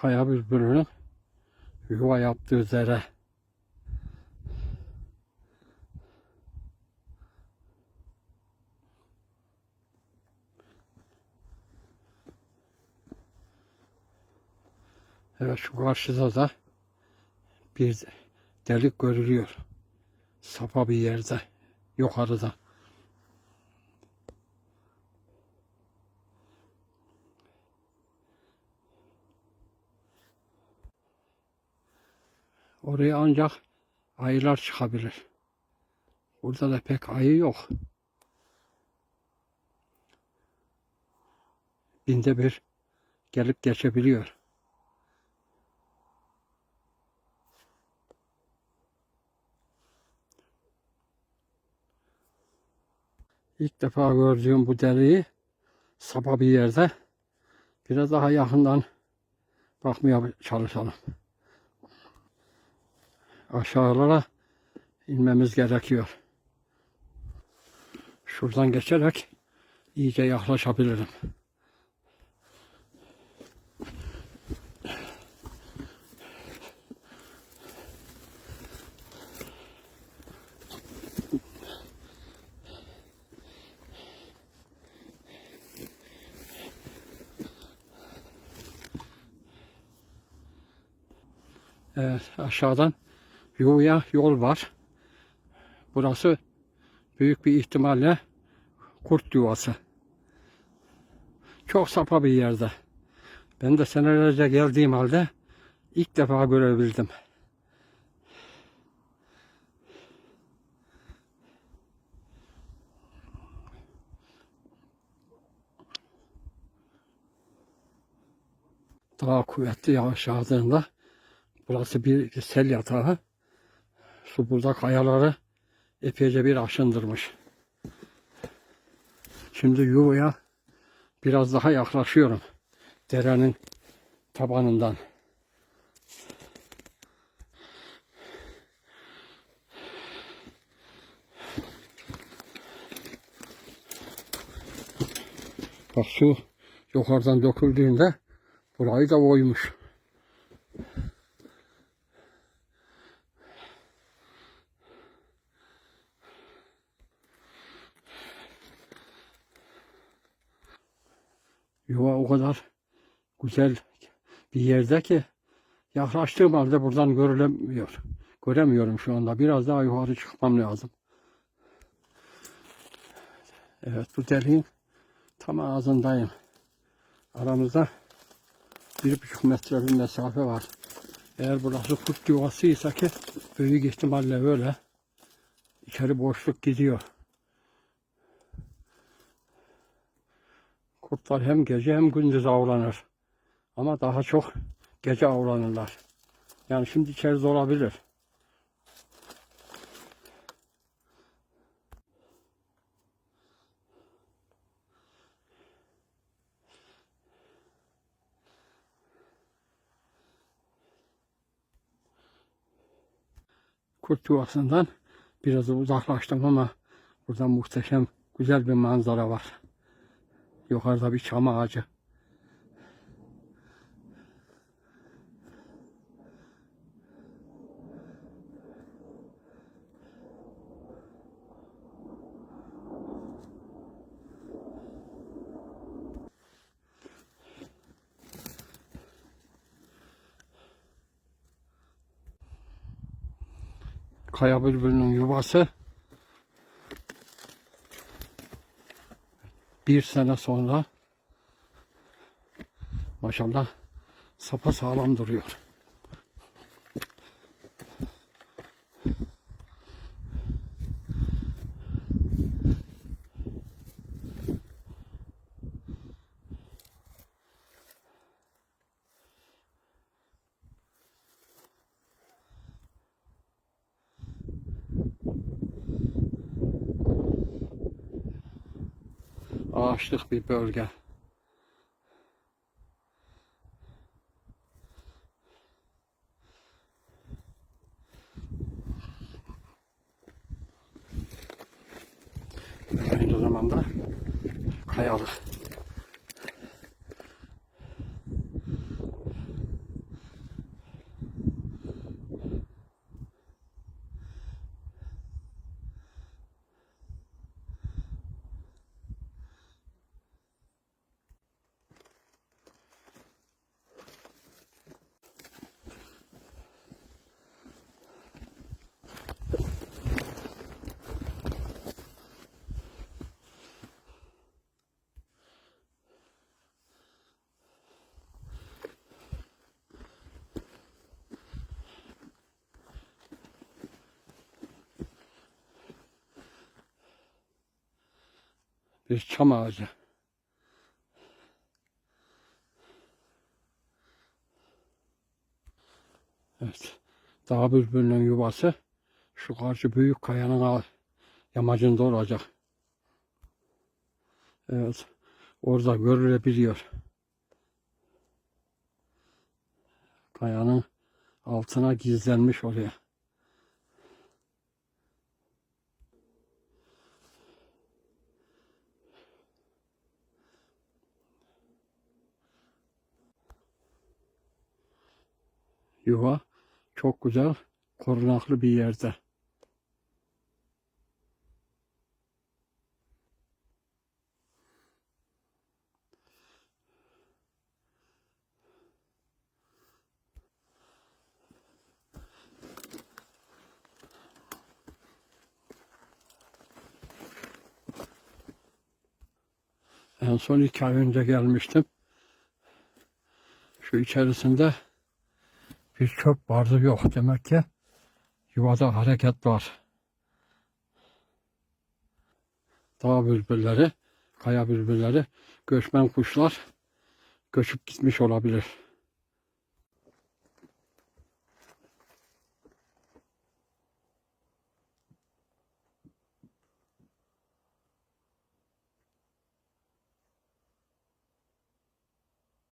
Kaya bülbülünün yuva yaptığı zere. Evet şu karşıda da bir delik görülüyor. Sapa bir yerde. Yukarıda. Oraya ancak ayılar çıkabilir. Burada da pek ayı yok. Binde bir gelip geçebiliyor. İlk defa gördüğüm bu deliği sapa bir yerde biraz daha yakından bakmaya çalışalım. Aşağılara inmemiz gerekiyor. Şuradan geçerek iyice yaklaşabilirim. Evet, aşağıdan yuvaya yol var. Burası büyük bir ihtimalle kurt yuvası. Çok sapa bir yerde. Ben de senelerce geldiğim halde ilk defa görebildim. Daha kuvvetli yağış yağdığında burası bir sel yatağı. Su burada kayaları epeyce bir aşındırmış. Şimdi yuvaya biraz daha yaklaşıyorum. Derenin tabanından. Bak su yukarıdan döküldüğünde burayı da oymuş. Yuva o kadar güzel bir yerde ki yaklaştığım halde buradan görülemiyor. Göremiyorum şu anda. Biraz daha yukarı çıkmam lazım. Evet bu deliğin tam ağzındayım. Aramızda bir buçuk metre bir mesafe var. Eğer burası kurt yuvasıysa ki büyük ihtimalle öyle. İçeri boşluk gidiyor. Kurtlar hem gece hem gündüz avlanır. Ama daha çok gece avlanırlar. Yani şimdi içeride olabilir. Kurt yuvasından biraz uzaklaştım ama burada muhteşem güzel bir manzara var. Yukarıda bir çam ağacı. Kaya bülbülünün yuvası bir sene sonra maşallah sapa sağlam duruyor. Ağaçlık bir bölge. Aynı zamanda kayalık. Bir çam ağacı. Evet. Dağ bülbülünün yuvası şu karşı büyük kayanın yamacında olacak. Evet. Orada görülebiliyor. Kayanın altına gizlenmiş oraya. Yuva çok güzel, korunaklı bir yerde. En son iki ay önce gelmiştim. Şu içerisinde bir çöp vardı yok. Demek ki yuvada hareket var. Dağ bülbülleri, kaya bülbülleri, göçmen kuşlar göçüp gitmiş olabilir.